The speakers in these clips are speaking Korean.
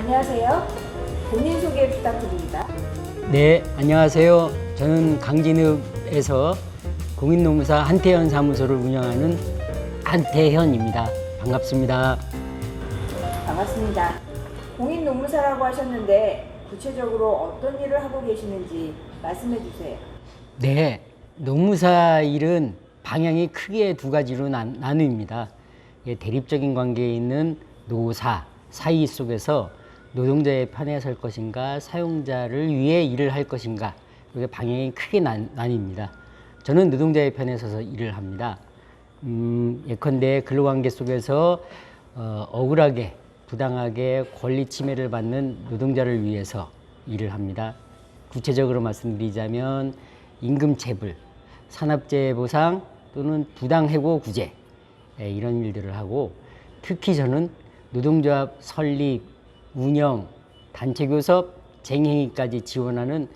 안녕하세요. 본인 소개 부탁드립니다. 네, 안녕하세요. 저는 강진읍에서 공인노무사 한태현 사무소를 운영하는 한태현입니다. 반갑습니다. 반갑습니다. 공인 노무사라고 하셨는데 구체적으로 어떤 일을 하고 계시는지 말씀해 주세요. 네, 노무사 일은 방향이 크게 두 가지로 나, 나뉩니다. 예, 대립적인 관계에 있는 노사 사이 속에서 노동자의 편에 설 것인가, 사용자를 위해 일을 할 것인가, 이게 방향이 크게 나, 나뉩니다. 저는 노동자의 편에 서서 일을 합니다. 음, 예컨대 근로관계 속에서 어, 억울하게 부당하게 권리 침해를 받는 노동자를 위해서 일을 합니다. 구체적으로 말씀드리자면 임금 체불, 산업재해 보상 또는 부당 해고 구제 예, 이런 일들을 하고 특히 저는 노동조합 설립, 운영, 단체 교섭, 쟁행위까지 지원하는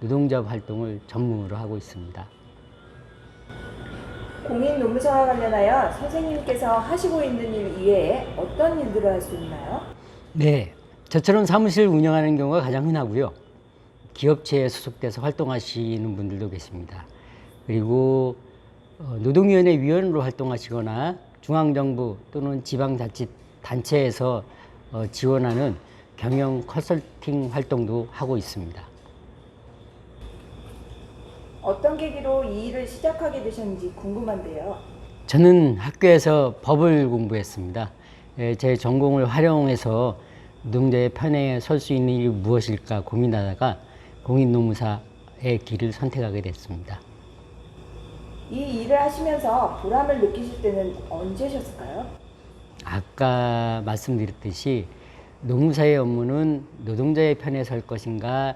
노동조합 활동을 전문으로 하고 있습니다. 공인 노무사와 관련하여 선생님께서 하시고 있는 일 이외에 어떤 일들을 할 수 있나요? 네, 저처럼 사무실 운영하는 경우가 가장 흔하고요. 기업체에 소속돼서 활동하시는 분들도 계십니다. 그리고 어, 노동위원회 위원으로 활동하시거나 중앙정부 또는 지방자치 단체에서 어, 지원하는 경영 컨설팅 활동도 하고 있습니다. 어떤 계기로 이 일을 시작하게 되셨는지 궁금한데요. 저는 학교에서 법을 공부했습니다. 예, 제 전공을 활용해서 노동자의 편에 설 수 있는 일이 무엇일까 고민하다가 공인노무사의 길을 선택하게 됐습니다. 이 일을 하시면서 보람을 느끼실 때는 언제셨을까요? 아까 말씀드렸듯이 노무사의 업무는 노동자의 편에 설 것인가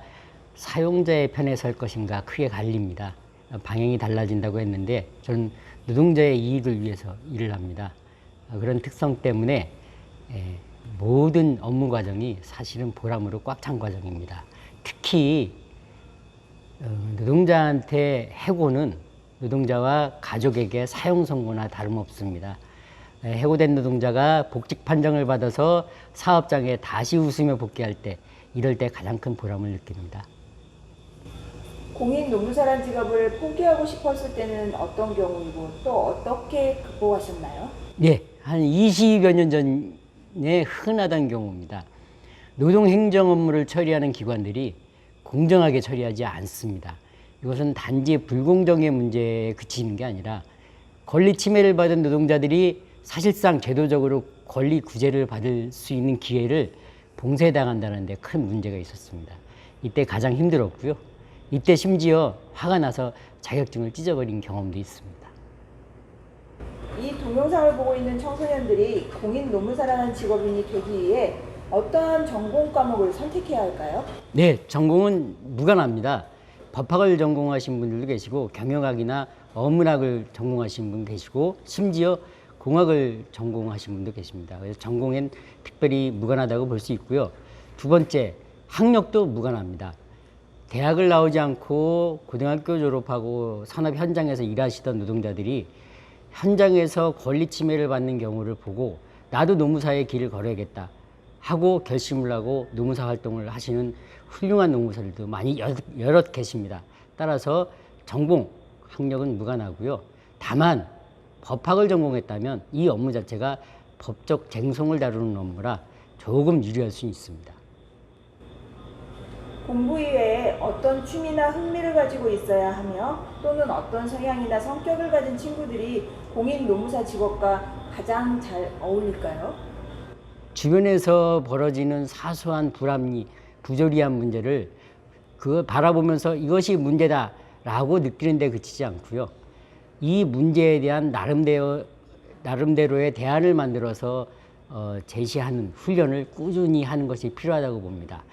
사용자의 편에 설 것인가 크게 갈립니다. 방향이 달라진다고 했는데 저는 노동자의 이익을 위해서 일을 합니다. 그런 특성 때문에 에, 모든 업무 과정이 사실은 보람으로 꽉 찬 과정입니다. 특히 어, 노동자한테 해고는 노동자와 가족에게 사형 선고나 다름없습니다. 에, 해고된 노동자가 복직 판정을 받아서 사업장에 다시 웃으며 복귀할 때 이럴 때 가장 큰 보람을 느낍니다. 공인 노무사란 직업을 포기하고 싶었을 때는 어떤 경우이고 또 어떻게 극복하셨나요? 예, 한 20여 년 전에 흔하던 경우입니다. 노동행정 업무를 처리하는 기관들이 공정하게 처리하지 않습니다. 이것은 단지 불공정의 문제에 그치는 게 아니라 권리 침해를 받은 노동자들이 사실상 제도적으로 권리 구제를 받을 수 있는 기회를 봉쇄당한다는 데 큰 문제가 있었습니다. 이때 가장 힘들었고요. 이때 심지어 화가 나서 자격증을 찢어버린 경험도 있습니다. 이 동영상을 보고 있는 청소년들이 공인 노무사라는 직업인이 되기 위해 어떠한 전공 과목을 선택해야 할까요? 네, 전공은 무관합니다. 법학을 전공하신 분들도 계시고 경영학이나 어문학을 전공하신 분 계시고 심지어 공학을 전공하신 분도 계십니다. 그래서 전공엔 특별히 무관하다고 볼 수 있고요. 두 번째, 학력도 무관합니다. 대학을 나오지 않고 고등학교 졸업하고 산업 현장에서 일하시던 노동자들이 현장에서 권리 침해를 받는 경우를 보고 나도 노무사의 길을 걸어야겠다 하고 결심을 하고 노무사 활동을 하시는 훌륭한 노무사들도 많이 여럿, 여럿 계십니다. 따라서 전공 학력은 무관하고요. 다만 법학을 전공했다면 이 업무 자체가 법적 쟁송을 다루는 업무라 조금 유리할 수 있습니다. 공부 이외에 어떤 취미나 흥미를 가지고 있어야 하며 또는 어떤 성향이나 성격을 가진 친구들이 공인 노무사 직업과 가장 잘 어울릴까요? 주변에서 벌어지는 사소한 불합리, 부조리한 문제를 그거 바라보면서 이것이 문제다라고 느끼는 데 그치지 않고요. 이 문제에 대한 나름대로, 나름대로의 대안을 만들어서 어, 제시하는 훈련을 꾸준히 하는 것이 필요하다고 봅니다.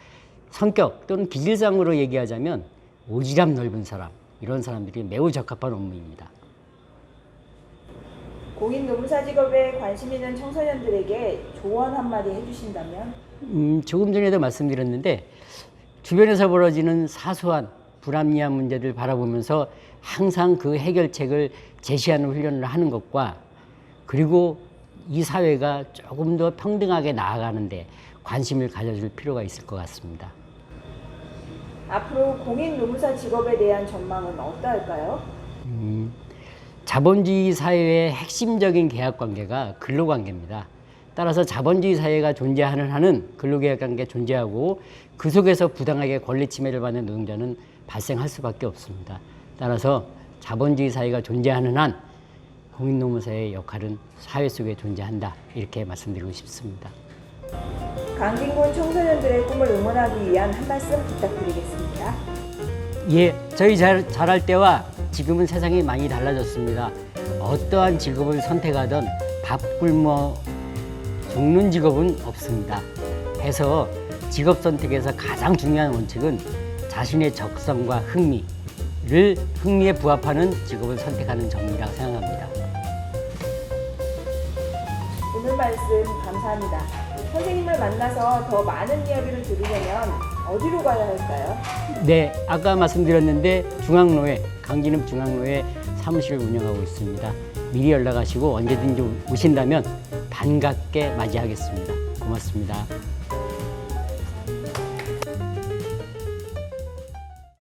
성격 또는 기질상으로 얘기하자면 오지랖 넓은 사람, 이런 사람들이 매우 적합한 업무입니다. 공인 노무사 직업에 관심 있는 청소년들에게 조언 한마디 해주신다면? 음, 조금 전에도 말씀드렸는데 주변에서 벌어지는 사소한 불합리한 문제들 바라보면서 항상 그 해결책을 제시하는 훈련을 하는 것과 그리고 이 사회가 조금 더 평등하게 나아가는데 관심을 가져줄 필요가 있을 것 같습니다. 앞으로 공인 노무사 직업에 대한 전망은 어떠할까요? 음, 자본주의 사회의 핵심적인 계약 관계가 근로 관계입니다. 따라서 자본주의 사회가 존재하는 한은 근로계약 관계 존재하고 그 속에서 부당하게 권리 침해를 받는 노동자는 발생할 수밖에 없습니다. 따라서 자본주의 사회가 존재하는 한 공인노무사의 역할은 사회 속에 존재한다 이렇게 말씀드리고 싶습니다. 강진군 청소년들의 꿈을 응원하기 위한 한 말씀 부탁드리겠습니다. 예, 저희 잘, 잘할 때와 지금은 세상이 많이 달라졌습니다. 어떠한 직업을 선택하든 밥 굶어 죽는 직업은 없습니다. 해서 직업 선택에서 가장 중요한 원칙은 자신의 적성과 흥미를 흥미에 부합하는 직업을 선택하는 점이라고 생각합니다. 오늘 말씀 감사합니다. 선생님을 만나서 더 많은 이야기를 들으려면 어디로 가야 할까요? 네, 아까 말씀드렸는데 중앙로에 강진읍 중앙로에 사무실을 운영하고 있습니다. 미리 연락하시고 언제든지 오신다면 반갑게 맞이하겠습니다. 고맙습니다.